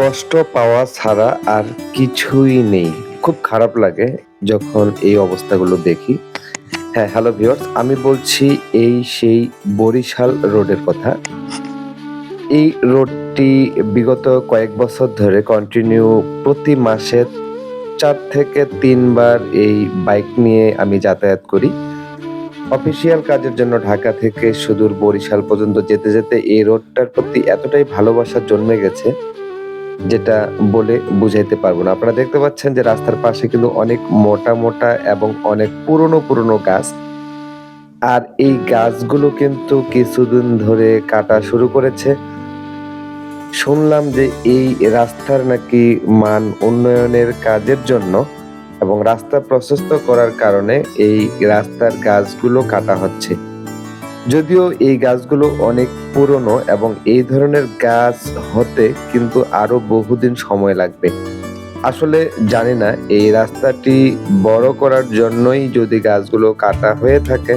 কষ্ট পাওয়া ছাড়া আর কিছুই নেই। খুব খারাপ লাগে যখন এই অবস্থাগুলো দেখি। হ্যাঁ হ্যালো ভিউয়ার্স আমি বলছি এই সেই বরিশাল রোডের কথা। এই রোডটি বিগত কয়েক বছর ধরে কন্টিনিউ প্রতি মাসে চার থেকে তিনবার এই বাইক নিয়ে আমি যাতায়াত করি। অফিসিয়াল কাজের জন্য ঢাকা থেকে সুদূর বরিশাল পর্যন্ত যেতে যেতে এই রোডটার প্রতি এতটাই ভালোবাসা জন্মে গেছে যেটা বলে বুঝাইতে পারব না। আপনারা দেখতে পাচ্ছেন যে রাস্তার পাশে কিন্তু অনেক মোটা মোটা এবং অনেক পুরনো পুরনো গাছ। আর এই গাছগুলো কিন্তু কিছুদিন ধরে কাটা শুরু করেছে। শুনলাম যে এই রাস্তার নাকি মান উন্নয়নের কাজের জন্য এবং রাস্তা প্রশস্ত করার কারণে এই রাস্তার গাছগুলো কাটা হচ্ছে। যদিও এই গাছগুলো অনেক পুরনো এবং এই ধরনের গাছ হতে কিন্তু আরও বহুদিন সময় লাগবে। আসলে জানি না, এই রাস্তাটি বড় করার জন্যই যদি গাছগুলো কাটা হয়ে থাকে,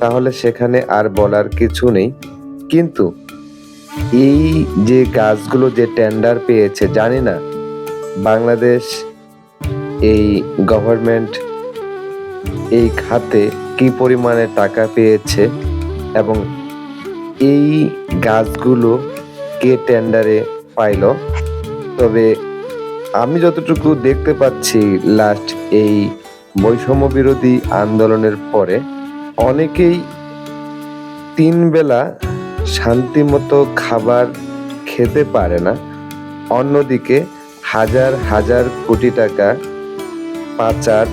তাহলে সেখানে আর বলার কিছু নেই। কিন্তু এই যে গাছগুলো যে টেন্ডার পেয়েছে, জানি না, বাংলাদেশ এই গভর্নমেন্ট এই খাতে কি পরিমাণে টাকা পেয়েছে এবং এই গাছগুলো কে টেন্ডারে পাইল। তবে আমি যতটুকু দেখতে পাচ্ছি লাস্ট এই বৈষম্য বিরোধী আন্দোলনের পরে অনেকেই তিন বেলা শান্তিমতো খাবার খেতে পারে না। অন্যদিকে হাজার হাজার কোটি টাকা পাচার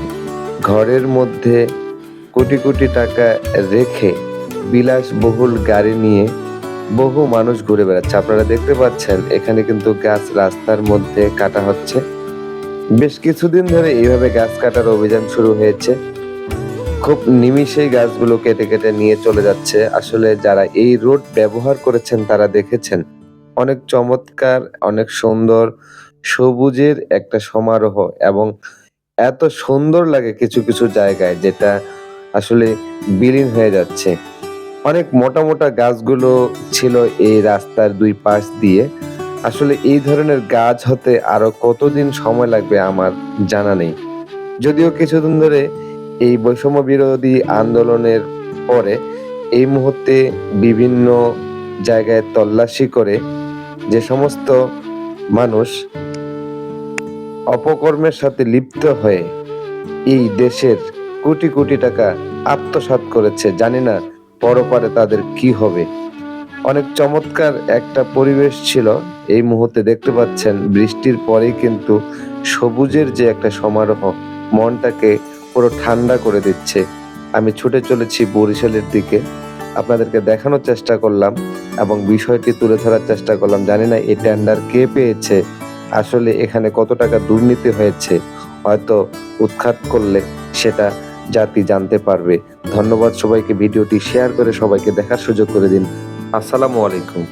ঘরের মধ্যে কোটি কোটি টাকা রেখে বিলাসবহুল গাড়ি নিয়ে বহু মানুষ ঘুরে বেড়াচ্ছে। আপনারা দেখতে পাচ্ছেন, এখানে কিন্তু গাছ রাস্তার মধ্যে কাটা হচ্ছে। বেশ কিছুদিন ধরে এইভাবে গাছ কাটার অভিযান শুরু হয়েছে। খুব নিমিষেই গাছগুলো কেটে কেটে নিয়ে চলে যাচ্ছে। আসলে যারা এই রোড ব্যবহার করেছেন, তারা দেখেছেন, অনেক চমৎকার, অনেক সুন্দর, সবুজের একটা সমারোহ এবং এত সুন্দর লাগে কিছু কিছু জায়গায় যেটা আসলে বিলীন হয়ে যাচ্ছে। অনেক মোটা মোটা গাছগুলো ছিল এই রাস্তার দুই পাশ দিয়ে। আসলে এই ধরনের গাছ হতে আরও কতদিন সময় লাগবে আমার জানা নেই। যদিও কিছুদিন ধরে এই বৈষম্য বিরোধী আন্দোলনের পরে এই মুহূর্তে বিভিন্ন জায়গায় তল্লাশি করে যে সমস্ত মানুষ অপকর্মের সাথে লিপ্ত হয়ে এই দেশের কোটি কোটি টাকা আত্মসাৎ করেছে, জানি না পরপারে তাদের কি হবে? অনেক চমৎকার একটা পরিবেশ ছিল। এই মুহূর্তে দেখতে পাচ্ছেন বৃষ্টির পরেই কিন্তু সবুজের যে একটা সমারোহ, মনটাকে পুরো ঠান্ডা করে দিচ্ছে। আমি ছুটে চলেছি বরিশালের দিকে। আপনাদেরকে দেখানোর চেষ্টা করলাম এবং বিষয়টি তুলে ধরার চেষ্টা করলাম। জানি না এই টেন্ডার কে পেয়েছে। আসলে এখানে কত টাকা দুর্নীতি হয়েছে? হয়তো উৎখাত করলে সেটা জাতি জানতে পারবে। ধন্যবাদ সবাইকে, ভিডিওটি শেয়ার করে সবাইকে দেখার সুযোগ করে দিন। আসসালামু আলাইকুম।